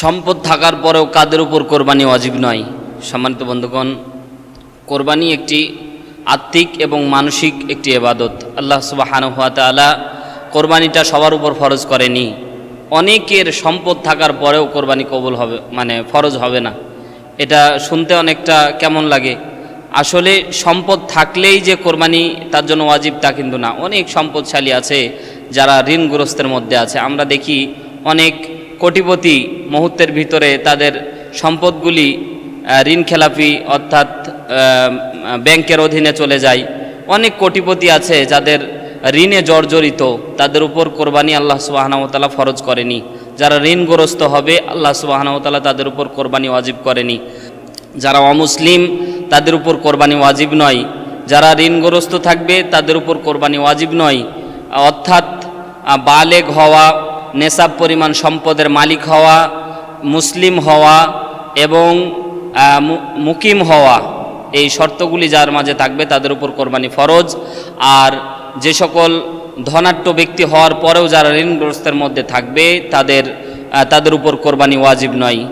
সম্পদ থাকার পরেও কাদের উপর কোরবানি ওয়াজিব নয়? সম্মানিত বন্ধুগণ, কোরবানি একটি আত্মিক এবং মানসিক একটি এবাদত আল্লাহ সুবাহানুয়া তালা কোরবানিটা সবার উপর ফরজ করেনি। অনেকের সম্পদ থাকার পরেও কোরবানি কবুল হবে মানে ফরজ হবে না। এটা শুনতে অনেকটা কেমন লাগে। আসলে সম্পদ থাকলেই যে কোরবানি, তার জন্য ওয়াজিব তা কিন্তু না। অনেক সম্পদশালী আছে যারা ঋণগ্রস্তের মধ্যে আছে। আমরা দেখি অনেক কোটিপতি মুহূর্তের ভিতরে তাদের সম্পদগুলি ঋণ খেলাপি অর্থাৎ ব্যাংকের অধীনে চলে যায়। অনেক কোটিপতি আছে যাদের ঋণে জর্জরিত, তাদের উপর কোরবানি আল্লাহ সুবাহানামতালা ফরজ করেনি। যারা ঋণগ্রস্ত হবে, আল্লাহ সুবাহানামতালা তাদের উপর কোরবানি ওয়াজিব করেনি। যারা অমুসলিম, তাদের উপর কোরবানি ওয়াজিব নয়। যারা ঋণগ্রস্ত থাকবে, তাদের উপর কোরবানি ওয়াজিব নয়। অর্থাৎ বালেগ হওয়া নেশাব পরিমাণ সম্পদের মালিক হওয়া, মুসলিম হওয়া এবং মুকিম হওয়া এই শর্তগুলি যার মাঝে থাকবে তাদের উপর কোরবানি ফরজ। আর যে সকল ধনাঢ্য ব্যক্তি হওয়ার পরেও যারা ঋণগ্রস্তের মধ্যে থাকবে, তাদের তাদের উপর কোরবানি ওয়াজিব নয়।